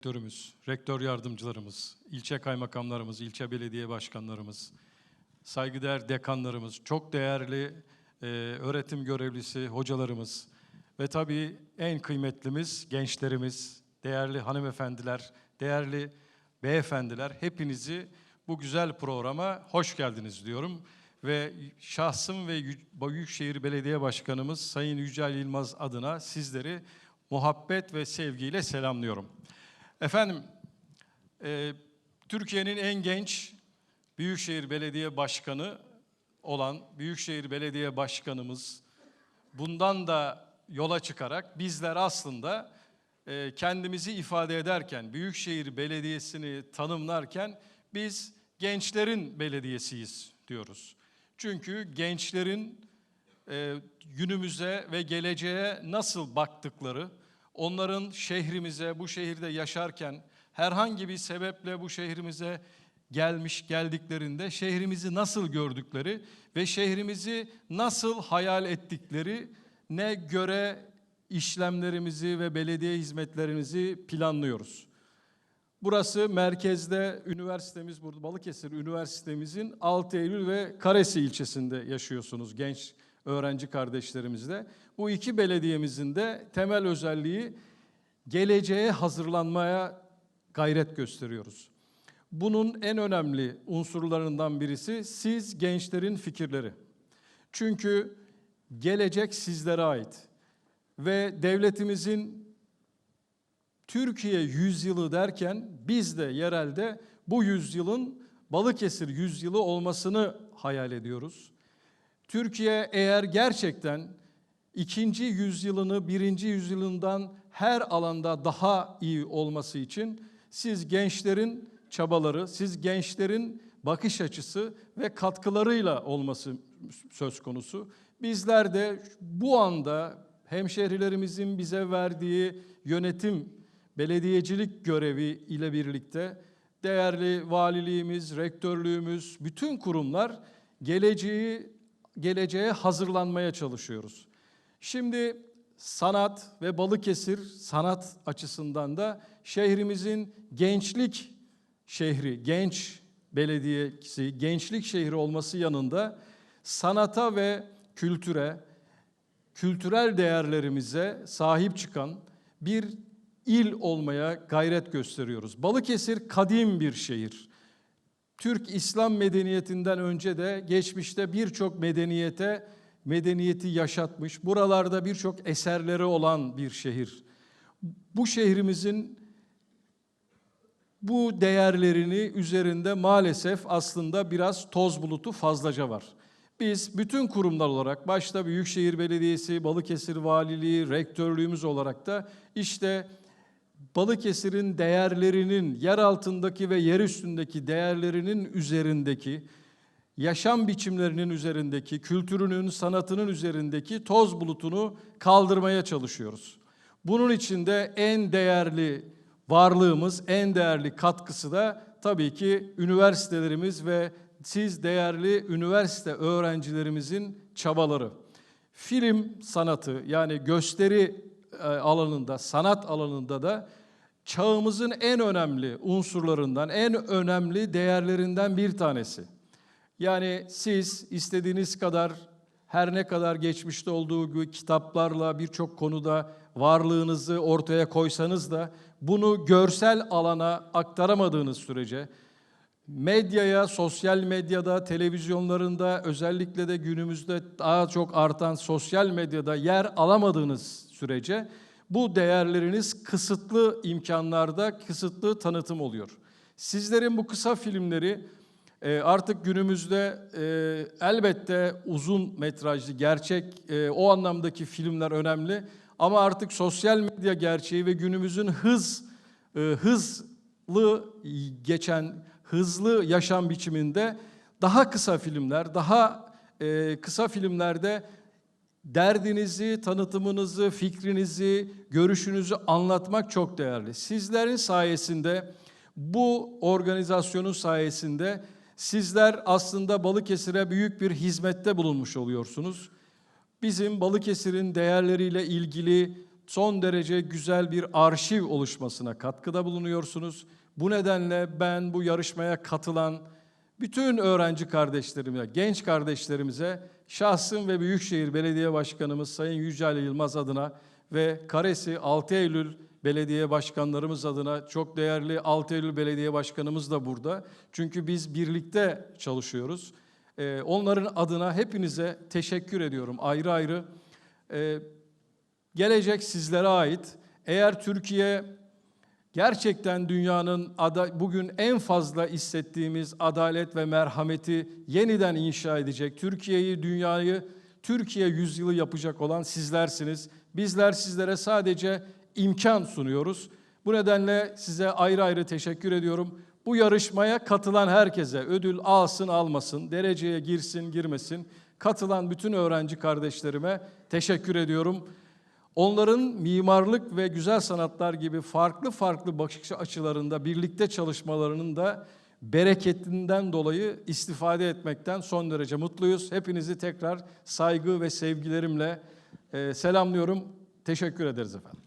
rektörümüz, rektör yardımcılarımız, ilçe kaymakamlarımız, ilçe belediye başkanlarımız, saygıdeğer dekanlarımız, çok değerli e, öğretim görevlisi hocalarımız ve tabii en kıymetlimiz gençlerimiz, değerli hanımefendiler, değerli beyefendiler hepinizi bu güzel programa hoş geldiniz diyorum. Ve şahsım ve Yü- Büyükşehir Belediye Başkanımız Sayın Yücel Yılmaz adına sizleri muhabbet ve sevgiyle selamlıyorum. Efendim, e, Türkiye'nin en genç Büyükşehir Belediye Başkanı olan Büyükşehir Belediye Başkanımız bundan da yola çıkarak bizler aslında e, kendimizi ifade ederken, Büyükşehir Belediyesi'ni tanımlarken biz gençlerin belediyesiyiz diyoruz. Çünkü gençlerin e, günümüze ve geleceğe nasıl baktıkları, onların şehrimize, bu şehirde yaşarken herhangi bir sebeple bu şehrimize gelmiş geldiklerinde şehrimizi nasıl gördükleri ve şehrimizi nasıl hayal ettikleri ne göre işlemlerimizi ve belediye hizmetlerimizi planlıyoruz. Burası merkezde üniversitemiz burada Balıkesir Üniversitemizin 6 Eylül ve Karesi ilçesinde yaşıyorsunuz genç öğrenci kardeşlerimizle. Bu iki belediyemizin de temel özelliği geleceğe hazırlanmaya gayret gösteriyoruz. Bunun en önemli unsurlarından birisi siz gençlerin fikirleri. Çünkü gelecek sizlere ait ve devletimizin Türkiye yüzyılı derken biz de yerelde bu yüzyılın Balıkesir yüzyılı olmasını hayal ediyoruz. Türkiye eğer gerçekten ikinci yüzyılını birinci yüzyılından her alanda daha iyi olması için siz gençlerin çabaları, siz gençlerin bakış açısı ve katkılarıyla olması söz konusu. Bizler de bu anda hemşehrilerimizin bize verdiği yönetim, belediyecilik görevi ile birlikte değerli valiliğimiz, rektörlüğümüz, bütün kurumlar geleceği geleceğe hazırlanmaya çalışıyoruz. Şimdi sanat ve Balıkesir sanat açısından da şehrimizin gençlik şehri, genç belediyesi, gençlik şehri olması yanında sanata ve kültüre, kültürel değerlerimize sahip çıkan bir il olmaya gayret gösteriyoruz. Balıkesir kadim bir şehir. Türk İslam medeniyetinden önce de geçmişte birçok medeniyete medeniyeti yaşatmış, buralarda birçok eserleri olan bir şehir. Bu şehrimizin bu değerlerini üzerinde maalesef aslında biraz toz bulutu fazlaca var. Biz bütün kurumlar olarak başta Büyükşehir Belediyesi, Balıkesir Valiliği, rektörlüğümüz olarak da işte Balıkesir'in değerlerinin yer altındaki ve yer üstündeki değerlerinin üzerindeki yaşam biçimlerinin üzerindeki, kültürünün, sanatının üzerindeki toz bulutunu kaldırmaya çalışıyoruz. Bunun için de en değerli varlığımız, en değerli katkısı da tabii ki üniversitelerimiz ve siz değerli üniversite öğrencilerimizin çabaları. Film sanatı yani gösteri e, alanında, sanat alanında da çağımızın en önemli unsurlarından, en önemli değerlerinden bir tanesi. Yani siz istediğiniz kadar her ne kadar geçmişte olduğu gibi kitaplarla birçok konuda varlığınızı ortaya koysanız da bunu görsel alana aktaramadığınız sürece medyaya, sosyal medyada, televizyonlarında özellikle de günümüzde daha çok artan sosyal medyada yer alamadığınız sürece bu değerleriniz kısıtlı imkanlarda kısıtlı tanıtım oluyor. Sizlerin bu kısa filmleri e, artık günümüzde e, elbette uzun metrajlı, gerçek e, o anlamdaki filmler önemli. Ama artık sosyal medya gerçeği ve günümüzün hız hızlı geçen, hızlı yaşam biçiminde daha kısa filmler, daha kısa filmlerde derdinizi, tanıtımınızı, fikrinizi, görüşünüzü anlatmak çok değerli. Sizlerin sayesinde, bu organizasyonun sayesinde sizler aslında Balıkesir'e büyük bir hizmette bulunmuş oluyorsunuz. Bizim Balıkesir'in değerleriyle ilgili son derece güzel bir arşiv oluşmasına katkıda bulunuyorsunuz. Bu nedenle ben bu yarışmaya katılan bütün öğrenci kardeşlerime, genç kardeşlerimize şahsım ve Büyükşehir Belediye Başkanımız Sayın Yücel Yılmaz adına ve Karesi 6 Eylül Belediye Başkanlarımız adına çok değerli 6 Eylül Belediye Başkanımız da burada. Çünkü biz birlikte çalışıyoruz. Ee, onların adına hepinize teşekkür ediyorum ayrı ayrı. Ee, gelecek sizlere ait. Eğer Türkiye gerçekten dünyanın bugün en fazla hissettiğimiz adalet ve merhameti yeniden inşa edecek, Türkiye'yi, dünyayı, Türkiye yüzyılı yapacak olan sizlersiniz. Bizler sizlere sadece imkan sunuyoruz. Bu nedenle size ayrı ayrı teşekkür ediyorum. Bu yarışmaya katılan herkese ödül alsın almasın, dereceye girsin girmesin, katılan bütün öğrenci kardeşlerime teşekkür ediyorum. Onların mimarlık ve güzel sanatlar gibi farklı farklı bakış açılarında birlikte çalışmalarının da bereketinden dolayı istifade etmekten son derece mutluyuz. Hepinizi tekrar saygı ve sevgilerimle e, selamlıyorum. Teşekkür ederiz efendim.